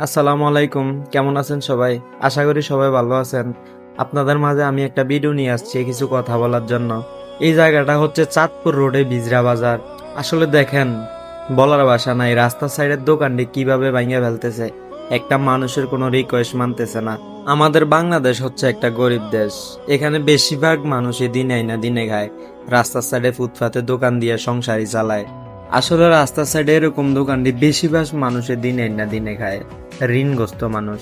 আসসালামু আলাইকুম, কেমন আছেন সবাই? আশা করি সবাই ভালো আছেন। আপনাদের মাঝে আমি একটা ভিডিও নিয়ে আসছি কিছু কথা বলার জন্য। এই জায়গাটা হচ্ছে চাঁদপুর রোডে বিজরা বাজার। আসলে দেখেন, বলার ভাষা নাই, রাস্তার সাইডের দোকানটি কীভাবে ভাঙে ফেলতেছে, একটা মানুষের কোনো রিকোয়েস্ট মানতেছে না। আমাদের বাংলাদেশ হচ্ছে একটা গরিব দেশ। এখানে বেশিরভাগ মানুষই দিনে না দিনে খায়, রাস্তার সাইডে ফুটপাতে দোকান দিয়ে সংসারই চালায়। আসলে রাস্তার সাইডে এরকম দোকানটি বেশিরভাগ মানুষের দিনে না দিনে খায়। ঋণগ্রস্ত মানুষ।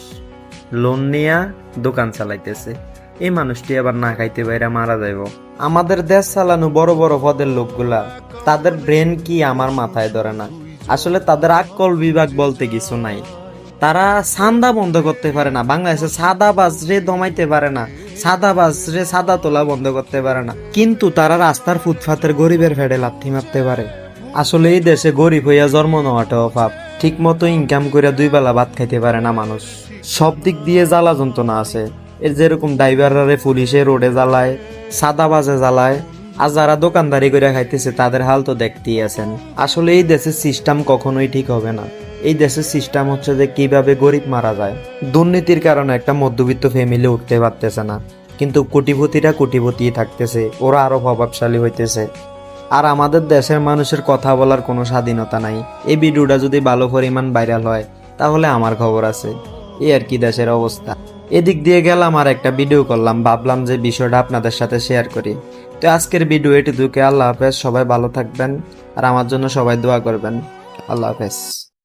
লোন নিয়া দোকান চালাইতেছে। এই মানুষটি আবার না খাইতে বাইরে মারা যাইব। আমাদের দেশ চালানো বড় বড় পদের লোকগুলা, তাদের ব্রেন কি আমার মাথায় ধরে না। আসলে তাদের আকল বিভাগ বলতে কিছু নাই। তারা সান্দা বন্ধ করতে পারে না। বাংলাদেশে সাদা বাজরে দমাইতে পারে না। সাদা বাজরে সাদা তোলা বন্ধ করতে পারে না। কিন্তু তারা রাস্তার ফুটপাতের গরিবের ফেডে লাথি মারতে পারে। আসলে এই দেশে গরিব হইয়া জন্ম নেওয়াটা অভাব। ঠিক মতো ইনকাম করে দুই বেলা ভাত খাইতে পারে না মানুষ। সব দিক দিয়ে জ্বালা যন্ত্রণা আছে। এর যেরকম ড্রাইভাররা পুলিশে রোডে জ্বালায় সাদা বাজে জ্বালায়, আর যারা দোকানদারি করে খাইতেছে তাদের হাল তো দেখতেই আছেন। আসলে এই দেশের সিস্টেম কখনোই ঠিক হবে না। এই দেশের সিস্টেম হচ্ছে যে কীভাবে গরিব মারা যায়। দুর্নীতির কারণে একটা মধ্যবিত্ত ফ্যামিলি উঠতে পারতেছে না। কিন্তু কোটিপতিরা কোটিপতি থাকতেছে। ওরা আরও প্রভাবশালী হইতেছে। আর আমাদের দেশের মানুষের কথা বলার কোনো স্বাধীনতা নাই। এই ভিডিওটা যদি ভালো পরিমাণ ভাইরাল হয়, তাহলে আমার খবর আছে। এ আর কি দেশের অবস্থা। এদিক দিয়ে গেলাম আর একটা ভিডিও করলাম, ভাবলাম যে বিষয়টা আপনাদের সাথে শেয়ার করি। তো আজকের ভিডিও এটি দুকে আল্লাহ হাফেজ, সবাই ভালো থাকবেন আর আমার জন্য সবাই দোয়া করবেন। আল্লাহ হাফেজ।